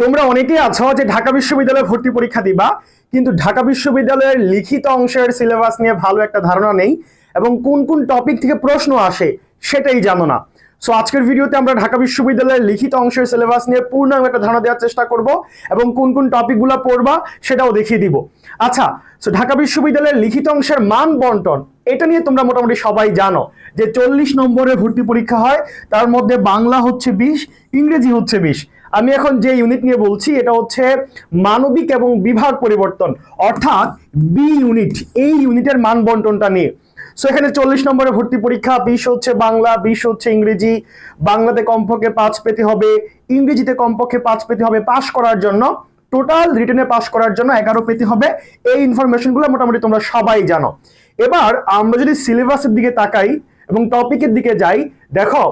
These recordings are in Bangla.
তোমরা অনেকেই আছো যে ঢাকা বিশ্ববিদ্যালয়ে ভর্তি পরীক্ষা দিবা, কিন্তু ঢাকা বিশ্ববিদ্যালয়ের লিখিত অংশের সিলেবাস নিয়ে ভালো একটা ধারণা নেই এবং কোন কোন টপিক থেকে প্রশ্ন আসে সেটাই জানো না। সো আজকের ভিডিওতে আমরা ঢাকা বিশ্ববিদ্যালয়ের লিখিত অংশের সিলেবাস নিয়ে পূর্ণাঙ্গ একটা ধারণা দেওয়ার চেষ্টা করব এবং কোন কোন টপিকগুলো পড়বা সেটাও দেখিয়ে দিব। আচ্ছা সো ঢাকা বিশ্ববিদ্যালয়ের লিখিত অংশের মান বন্টন, এটা নিয়ে তোমরা মোটামুটি সবাই জানো যে চল্লিশ নম্বরের ভর্তি পরীক্ষা হয়, তার মধ্যে বাংলা হচ্ছে বিশ, ইংরেজি হচ্ছে বিশ। আমি এখন যে ইউনিট নিয়ে বলছি, এটা হচ্ছে মানবিক এবং বিভাগ পরিবর্তন, অর্থাৎ বি ইউনিট এই ইউনিটের মান বন্টনটা নিয়ে। সো এখানে চল্লিশ নম্বরে ভর্তি পরীক্ষা, বিশ হচ্ছে বাংলা, বিশ হচ্ছে ইংরেজি। বাংলাতে কমপক্ষে পাঁচ পেতে হবে, ইংরেজিতে কমপক্ষে পাঁচ পেতে হবে পাস করার জন্য টোটাল রিটেনে পাস করার জন্য এগারো পেতে হবে। এই ইনফরমেশনগুলো মোটামুটি তোমরা সবাই জানো। এবার, আমরা যদি সিলেবাসের দিকে তাকাই এবং টপিকের দিকে যাই, দেখো,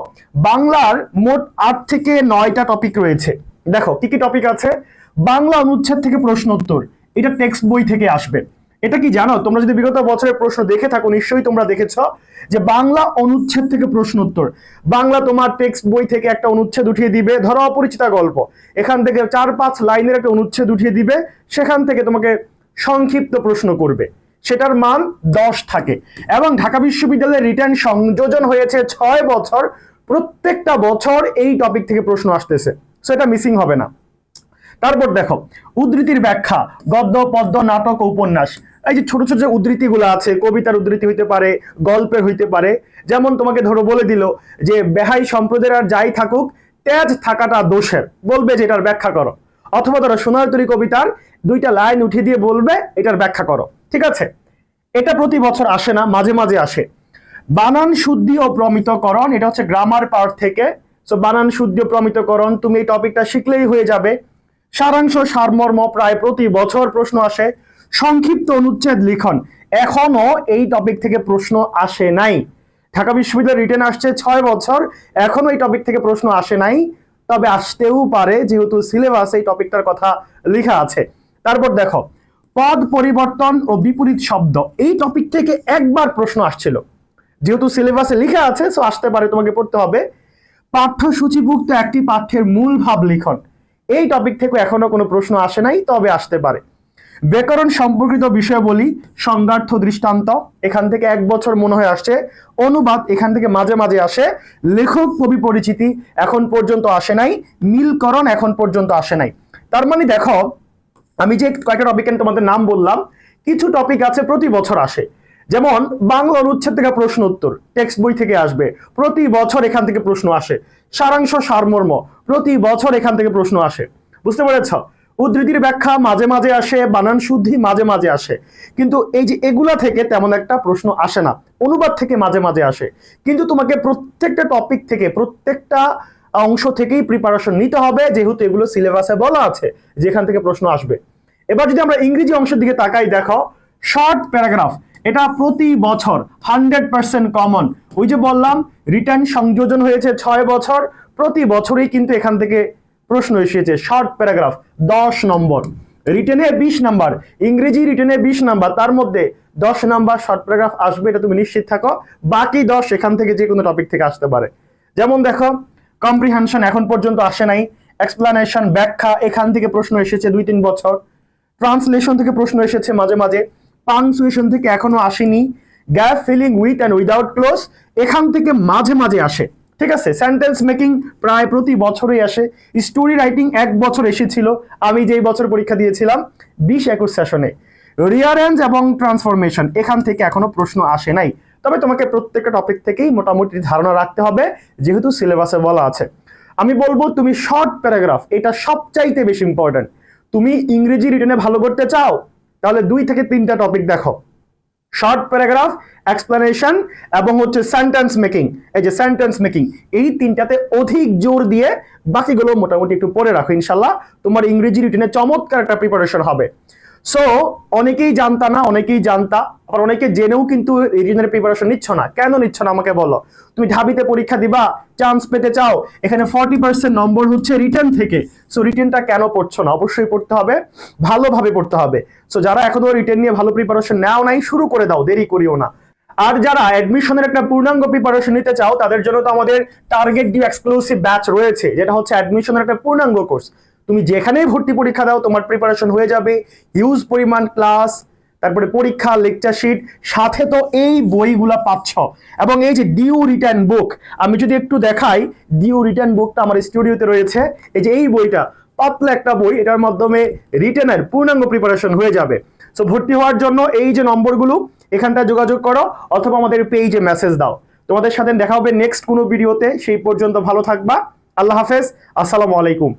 বাংলার মোট আট থেকে নয়টা টপিক রয়েছে। দেখো, কি কি টপিক আছে? বাংলা অনুচ্ছেদ থেকে প্রশ্ন উত্তর, এটা টেক্সট বই থেকে আসবে। এটা কি জানো? তোমরা যদি বিগত বছরের প্রশ্ন দেখে থাকো, নিশ্চয়ই তোমরা দেখেছ যে বাংলা অনুচ্ছেদ থেকে প্রশ্ন উত্তর। বাংলা তোমার টেক্সট বই থেকে একটা অনুচ্ছেদ উঠিয়ে দিবে, ধরো অপরিচিতা গল্প। এখান থেকে চার পাঁচ লাইনের একটা অনুচ্ছেদ উঠিয়ে দিবে, সেখান থেকে তোমাকে সংক্ষিপ্ত প্রশ্ন করবে। সেটার মান দশ থাকে। এবং ঢাকা বিশ্ববিদ্যালয়ের রিটার্ন সংযোজন হয়েছে ছয় বছর। প্রত্যেকটা বছর এই টপিক থেকে প্রশ্ন আসতেছে। সো এটা মিসিং হবে না। তারপর দেখো, উদ্ধৃতির ব্যাখ্যা, গদ্য, পদ্য, নাটক, উপন্যাস। এই যে ছোট ছোট যে উদ্ধৃতিগুলো আছে, কবিতার উদ্ধৃতি হইতে পারে, গল্পের হইতে পারে, যেমন তোমাকে ধরো বলে দিল যে, বেহাই সম্প্রদায়ের আর যাই থাকুক, তেজ থাকাটা দোষের। বলবে যে, এটার ব্যাখ্যা করো। অথবা ধরো সোনার তরী কবিতার দুইটা লাইন উঠিয়ে দিয়ে বলবে, এটার ব্যাখ্যা করো। ঠিক আছে? এটা প্রতি বছর আসে না, মাঝে মাঝে আসে। বানান শুদ্ধি ও প্রমিতকরণ, এটা হচ্ছে গ্রামার পার্ট থেকে। সো বানান শুদ্ধি ও প্রমিতকরণ, তুমি এই টপিকটা শিখলেই হয়ে যাবে। সারাংশ সারমর্ম প্রায় প্রতি বছর প্রশ্ন আসে। সংক্ষিপ্ত অনুচ্ছেদ লিখন। এখনও এই টপিক থেকে প্রশ্ন আসে নাই। ঢাকা বিশ্ববিদ্যালয় রিটেন আসছে ছয় বছর, এখনও এই টপিক থেকে প্রশ্ন আসে নাই। তবে আসতেও পারে, যেহেতু সিলেবাস এই টপিকটার কথা লেখা আছে। তারপর দেখো পদ পরিবর্তন ও বিপরীত শব্দ। এই টপিক থেকে একবার প্রশ্ন আসছিল। যেহেতু সিলেবাসে লেখা আছে সো আসতে পারে, তোমাকে পড়তে হবে। পাঠ্যসূচিভুক্ত একটি পাঠ্যের মূল ভাব লিখন। এই টপিক থেকে এখনও কোনো প্রশ্ন আসে নাই, তবে আসতে পারে। ব্যাকরণ সম্পর্কিত বিষয় বলি, সংজ্ঞার্থ দৃষ্টান্ত, এখান থেকে এক বছর মনে হয় আসছে। অনুবাদ এখান থেকে মাঝে মাঝে আসে। লেখক কবি পরিচিতি এখন পর্যন্ত আসে নাই। মিলকরণ এখন পর্যন্ত আসে নাই। তার মানে দেখো আমি যে কয়েকটা টপিক তোমাদের নাম বললাম, কিছু টপিক আছে প্রতি বছর আসে। যেমন বাংলা অনুচ্ছেদ থেকে প্রশ্ন উত্তর টেক্সট বই থেকে আসবে, প্রতি বছর এখান থেকে প্রশ্ন আসে। সারাংশ সারমর্ম, প্রতি বছর এখান থেকে প্রশ্ন আসে। বুঝতে পেরেছ? উদ্ধৃতির ব্যাখ্যা মাঝে মাঝে আসে, বানান শুদ্ধি মাঝে মাঝে আসে। কিন্তু এই যে এগুলা থেকে তেমন একটা প্রশ্ন আসে না। অনুবাদ থেকে মাঝে মাঝে আসে। কিন্তু তোমাকে প্রত্যেকটা টপিক থেকে প্রত্যেকটা অংশ থেকেই প্রিপারেশন নিতে হবে, যেহেতু এগুলো সিলেবাসে বলা আছে, যেখান থেকে প্রশ্ন আসবে। এবার যদি আমরা ইংরেজি অংশের দিকে তাকাই, দেখো শর্ট প্যারাগ্রাফ এটা প্রতি বছর হান্ড্রেড পার্সেন্ট কমন ওই যে বললাম রিটার্ন সংযোজন হয়েছে ছয় বছর, প্রতি বছরই কিন্তু এখান থেকে প্রশ্ন এসেছে শর্ট প্যারাগ্রাফ দশ নম্বর। রিটেনে বিশ নাম্বার, ইংরেজি রিটেনে বিশ নাম্বার, তার মধ্যে দশ নাম্বার শর্ট প্যারাগ্রাফ আসবে, এটা তুমি নিশ্চিত থাকো। বাকি দশ এখান থেকে যে কোনো টপিক থেকে আসতে পারে। যেমন দেখো কম্প্রিহেনশন এখন পর্যন্ত আসে নাই। এক্সপ্লানেশন ব্যাখ্যা, এখান থেকে প্রশ্ন এসেছে দুই তিন বছর। ট্রান্সলেশন থেকে প্রশ্ন এসেছে মাঝে মাঝে। পাংচুয়েশন থেকে এখনও আসেনি। Gap filling with and without close এখান থেকে মাঝে মাঝে আসে। ঠিক আছে? সেন্টেন্স মেকিং প্রায় প্রতি বছরই আসে। স্টোরি রাইটিং এক বছর এসেছিল। আমি যেই বছর পরীক্ষা দিয়েছিলাম, বিশ একুশ সেশনে রিয়ারেঞ্জ এবং ট্রান্সফরমেশন এখান থেকে এখনও প্রশ্ন আসে নাই। তবে তোমাকে প্রত্যেকটা টপিক থেকেই মোটামুটি ধারণা রাখতে হবে, যেহেতু সিলেবাসে বলা আছে। আমি বলব, তুমি শর্ট প্যারাগ্রাফ এটা সবচাইতে বেশি ইম্পর্টেন্ট তুমি ইংরেজি রিটেনে ভালো করতে চাও, তাহলে দুই থেকে তিনটা টপিক দেখো। শর্ট প্যারাগ্রাফ এক্সপ্লেনেশন এবং হচ্ছে সেন্টেন্স মেকিং এই যে সেন্টেন্স মেকিং এই তিনটাতে অধিক জোর দিয়ে বাকিগুলো মোটামুটি একটু পরে রাখো, ইনশাল্লাহ। তোমার ইংরেজি রিটেনে চমৎকার একটা প্রিপারেশন হবে। সো অনেকেই জানতা না, অনেকেই জানতা আর অনেকে জেনেও কিন্তু রিটেনের প্রিপারেশন নিচ্ছ না। কেন নিচ্ছ না আমাকে বলো? তুমি ঢাবিতে পরীক্ষা দিবা চান্স পেতে চাও, এখানে ফর্টি পার্সেন্ট নম্বর হচ্ছে রিটার্ন থেকে। সো রিটেনটা কেন পড়ছো না? অবশ্যই পড়তে হবে, ভালোভাবে পড়তে হবে। সো যারা এখনও রিটেন নিয়ে ভালো প্রিপারেশন নেও নাই, শুরু করে দাও, দেরি করিও না। আর যারা অ্যাডমিশনের একটা পূর্ণাঙ্গ প্রিপারেশন নিতে চাও, তাদের জন্য তো আমাদের টার্গেট ডিউ এক্সক্লুসিভ ব্যাচ রয়েছে, যেটা হচ্ছে অ্যাডমিশনের একটা পূর্ণাঙ্গ কোর্স তুমি যেখানেই ভর্তি পরীক্ষা দাও, তোমার প্রিপারেশন হয়ে যাবে। হিউজ পরিমাণ ক্লাস তারপরে পরীক্ষা লেকচার শিট সাথে তো এই বইগুলা পাচ্ছ। এবং এই যে ডিউ রিটার্ন বুক আমি যদি একটু দেখাই ডিউ রিটার্ন বুকটা আমার স্টুডিওতে রয়েছে। এই যে এই বইটা, পাতলা একটা বই, এটার মাধ্যমে রিটার্নের পূর্ণাঙ্গ প্রিপারেশন হয়ে যাবে। সো ভর্তি হওয়ার জন্য এই যে নম্বরগুলো এখানটা যোগাযোগ করো, অথবা আমাদের পেজে মেসেজ দাও। তোমাদের সাথে দেখা হবে নেক্সট কোনো ভিডিওতে সেই পর্যন্ত ভালো থাকবা। আল্লাহ হাফেজ। আসসালামু আলাইকুম।